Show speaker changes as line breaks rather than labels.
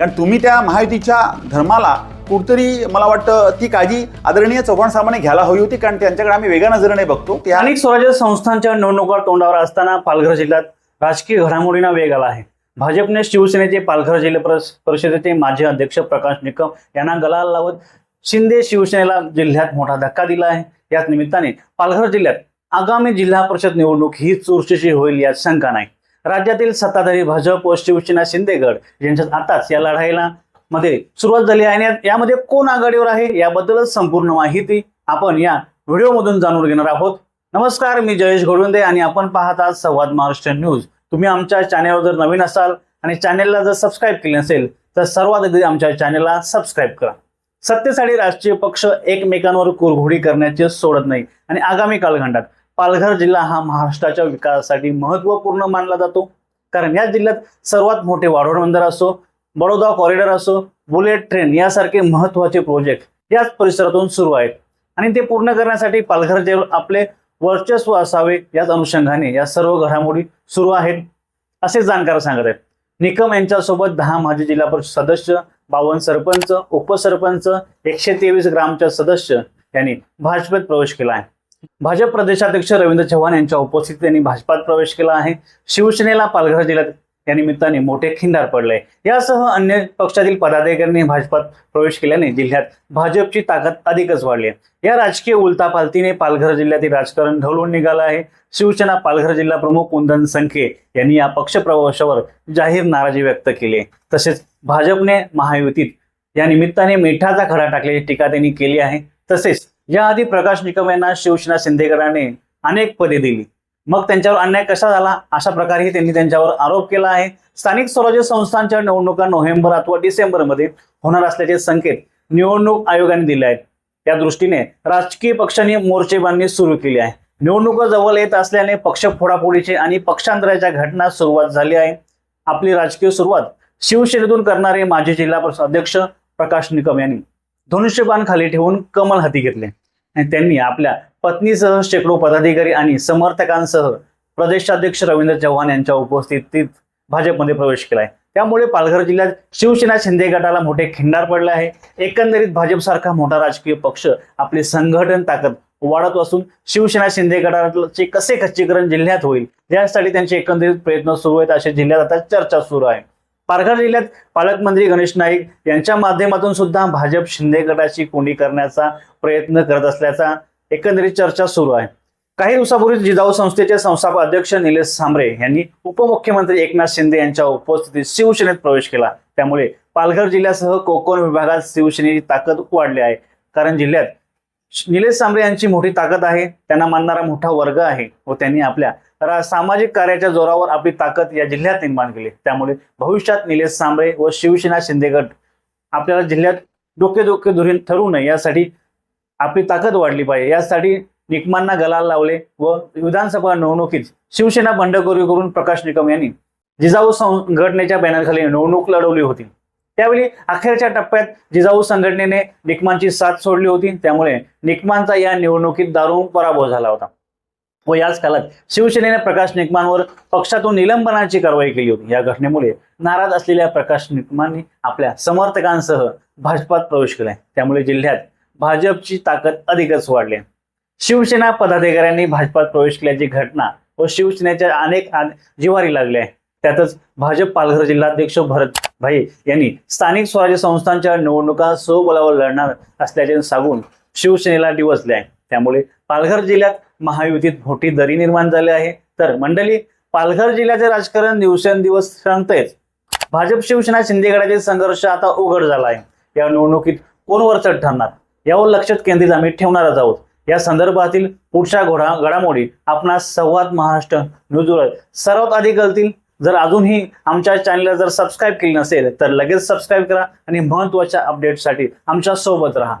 कारण तुम्ही त्या महायुतीच्या धर्माला कुठतरी मला वाटतं ती काळजी आदरणीय चव्हाण साहेबांनी घ्यायला हवी होती कारण त्यांच्याकडे आम्ही वेगळ्या नजरेने बघतो. त्या
अनेक स्वराज्य संस्थांच्या निवडणुका तोंडावर असताना पालघर जिल्ह्यात राजकीय घडामोडींना वेग आला आहे. भाजपने शिवसेनेचे पालघर जिल्हा परिषदेचे माजी अध्यक्ष प्रकाश निकम यांना गला लावत शिंदे शिवसेनेला जिल्ह्यात मोठा धक्का दिला आहे. याच निमित्ताने पालघर जिल्ह्यात आगामी जिल्हा परिषद निवडणूक ही चुरशीची होईल यात शंका नाही. राज्यातील सत्ताधारी भाजप व शिवसेना शिंदेगड यांच्यात आताच या लढाईला मध्ये सुरुवात झाली आहे. आणि यामध्ये कोण आघाडीवर आहे याबद्दलच संपूर्ण माहिती आपण या व्हिडिओमधून जाणून घेणार आहोत. नमस्कार मी जयेश घोडवंदे आणि आपण पाहत आहात संवाद महाराष्ट्र न्यूज. तुम्ही आमच्या चॅनेलवर जर नवीन असाल आणि चॅनेलला जर सबस्क्राईब केले नसेल तर सर्वात आधी आमच्या चॅनेलला सबस्क्राईब करा. सत्तेसाठी राष्ट्रीय पक्ष एकमेकांवर कुरघोडी करण्याचे सोडत नाही आणि आगामी कालखंडात पालघर जिल्हा हा महाराष्ट्राच्या विकासासाठी महत्त्वपूर्ण मानला जातो. कारण या जिल्ह्यात सर्वात मोठे वाढवण बंदर असो बडोदा कॉरिडॉर असो बुलेट ट्रेन यासारखे महत्त्वाचे प्रोजेक्ट याच परिसरातून सुरू आहेत. आणि ते पूर्ण करण्यासाठी पालघर जे आपले वर्चस्व असावे याच अनुषंगाने या सर्व घडामोडी सुरू आहेत. असे जाणकार सांगत आहेत. निकम यांच्यासोबत दहा माजी जिल्हा परिषद सदस्य बावन्न सरपंच उपसरपंच एकशे तेवीस ग्रामच्या सदस्य यांनी भाजपत प्रवेश केला आहे. भाजप प्रदेशाध्यक्ष रवींद्र चव्हाण यांच्या उपस्थितीत त्यांनी भाजपात प्रवेश केला आहे. शिवसेनेला पालघर जिल्ह्यात या निमित्ताने मोठे खिंडार पडले. यासह अन्य पक्षातील पदाधिकाऱ्यांनी भाजपात प्रवेश केल्याने जिल्ह्यात भाजपची ताकद अधिकच वाढली आहे. या राजकीय उलथापालथीने पालघर जिल्ह्यातील राजकारण ढवळून निघालं आहे. शिवसेना पालघर जिल्हा प्रमुख कुंदन संखे यांनी या पक्षप्रवेशावर जाहीर नाराजी व्यक्त केली आहे. तसेच भाजपने महायुतीत या निमित्ताने मिठाचा खडा टाकल्याची टीका त्यांनी केली आहे. तसेच याआधी प्रकाश निकम यांना शिवसेना शिंदेगडाने अनेक पदे दिली. मग त्यांच्यावर अन्याय कसा झाला? अशा प्रकारेही त्यांनी त्यांच्यावर आरोप केला आहे. स्थानिक स्वराज्य संस्थांच्या निवडणुका नोव्हेंबर अथवा डिसेंबरमध्ये होणार असल्याचे संकेत निवडणूक आयोगाने दिले आहेत. त्या दृष्टीने राजकीय पक्षांनी मोर्चेबांधणी सुरू केली आहे. निवडणुका जवळ येत असल्याने पक्ष फोडाफोडीचे आणि पक्षांतराच्या घटना सुरुवात झाली आहे. आपली राजकीय सुरुवात शिवसेनेतून करणारे माजी जिल्हा परिषद अध्यक्ष प्रकाश निकम यांनी. धनुष्यबाण खाली ठेवून कमल हाती घेतले. त्यांनी आपल्या पत्नीसह शेकडो पदाधिकारी आणि समर्थकांसह प्रदेशाध्यक्ष रवींद्र चव्हाण यांच्या उपस्थितीत भाजपमध्ये प्रवेश केलाय. त्यामुळे पालघर जिल्ह्यात शिवसेना शिंदे गटाला मोठे खिंडार पडले आहे. एकंदरीत भाजपसारखा मोठा राजकीय पक्ष आपली संघटन ताकद वाढत असून शिवसेना शिंदे गटाचे कसे खच्चीकरण जिल्ह्यात होईल यासाठी त्यांचे एकंदरीत प्रयत्न सुरू आहेत अशा जिल्ह्यात आता चर्चा सुरू आहे. पालघर जिल्ह्यात पालकमंत्री गणेश नाईक यांच्या माध्यमातून सुद्धा भाजप शिंदे गटाची कोंडी करण्याचा प्रयत्न करत असल्याचा एकंदरीत चर्चा सुरू आहे. काही दिवसापूर्वी जिजाऊ संस्थेचे संस्थापक अध्यक्ष निलेश सांबरे यांनी उपमुख्यमंत्री एकनाथ शिंदे यांच्या उपस्थितीत शिवसेनेत प्रवेश केला. त्यामुळे पालघर जिल्ह्यासह कोकण विभागात शिवसेनेची ताकद वाढली आहे. कारण जिल्ह्यात निलेश सांबरे यांची मोठी ताकद आहे त्यांना मानणारा मोठा वर्ग आहे व त्यांनी आपल्या सामाजिक कार्याच्या जोरावर आपली ताकद या जिल्ह्यात निर्माण केली. त्यामुळे भविष्यात निलेश सांबळे व शिवसेना शिंदेगड आपल्याला जिल्ह्यात डोके डोके धुरी ठरू नये यासाठी आपली ताकद वाढली पाहिजे. यासाठी निकमांना गलाल लावले व विधानसभा निवडणुकीत शिवसेना बंडखोरी करून प्रकाश निकम यांनी जिजाऊ संघटनेच्या बॅनरखाली निवडणूक लढवली होती. त्यावेळी अखेरच्या टप्प्यात जिजाऊ संघटनेने निकमांची साथ सोडली होती. त्यामुळे निकमांचा या निवडणुकीत दारुण पराभव झाला होता. व याच काळात शिवसेनेने प्रकाश निकमांवर पक्षातून निलंबनाची कारवाई केली होती. या घटनेमुळे नाराज असलेल्या प्रकाश निकमांनी आपल्या समर्थकांसह भाजपात प्रवेश केलाय. त्यामुळे जिल्ह्यात भाजपची ताकद अधिकच वाढली आहे. शिवसेना पदाधिकाऱ्यांनी भाजपात प्रवेश केल्याची घटना व शिवसेनेच्या अनेक जिवारी लागल्या आहे. त्यातच भाजप पालघर जिल्हाध्यक्ष भरत भाई यांनी स्थानिक स्वराज्य संस्थांच्या निवडणुका स्वबळावर लढणार असल्याचे सांगून शिवसेनेला डिवचले आहे. त्यामुळे पालघर जिल्ह्यात महायुतीत मोठी दरी निर्माण झाली आहे. तर मंडळी पालघर जिल्ह्याचे राजकारण दिवसेंदिवस सांगतेच. भाजप शिवसेना शिंदेगडाचे संघर्ष आता उघड झाला आहे. या निवडणुकीत कोण वरचढ ठरणार यावर लक्षात केंद्रित आम्ही ठेवणारच आहोत. या संदर्भातील पुढच्या घोडा घडामोडी आपणास संवाद महाराष्ट्र न्यूजवर सर्वात आधी कळतील. जर अजूनही आमच्या चॅनलला जर सबस्क्राईब केली नसेल तर लगेच सबस्क्राईब करा आणि महत्त्वाच्या अपडेटसाठी आमच्यासोबत राहा.